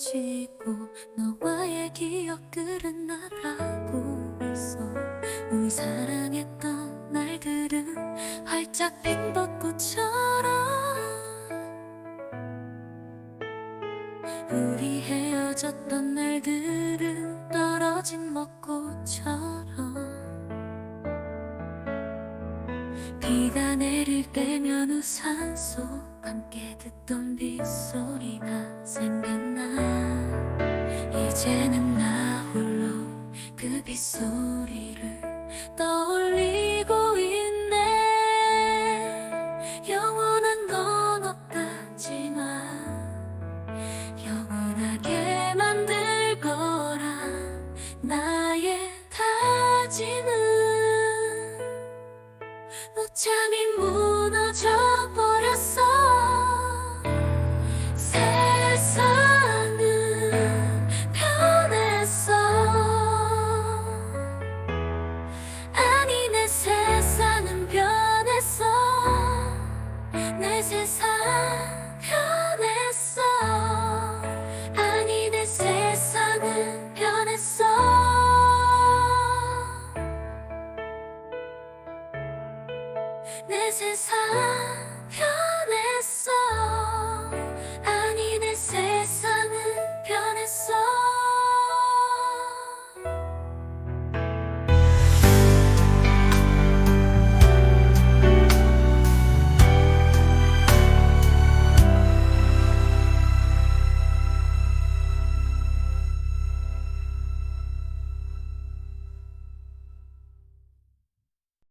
지고 너와의 기억들은 날아고 있어. 우리 사랑했던 날들은 활짝 핀 벚꽃처럼. 우리 헤어졌던 날들은 떨어진 먹꽃처럼. 비가 내릴 때면 우산 속 함께 듣던 빗소리가 이제는 나 홀로 그 빗소리를 떠올리고 있네. 영원한 건 없다지만 영원하게 만들 거란 나의 다짐은 무참히 무 내 세상 변했어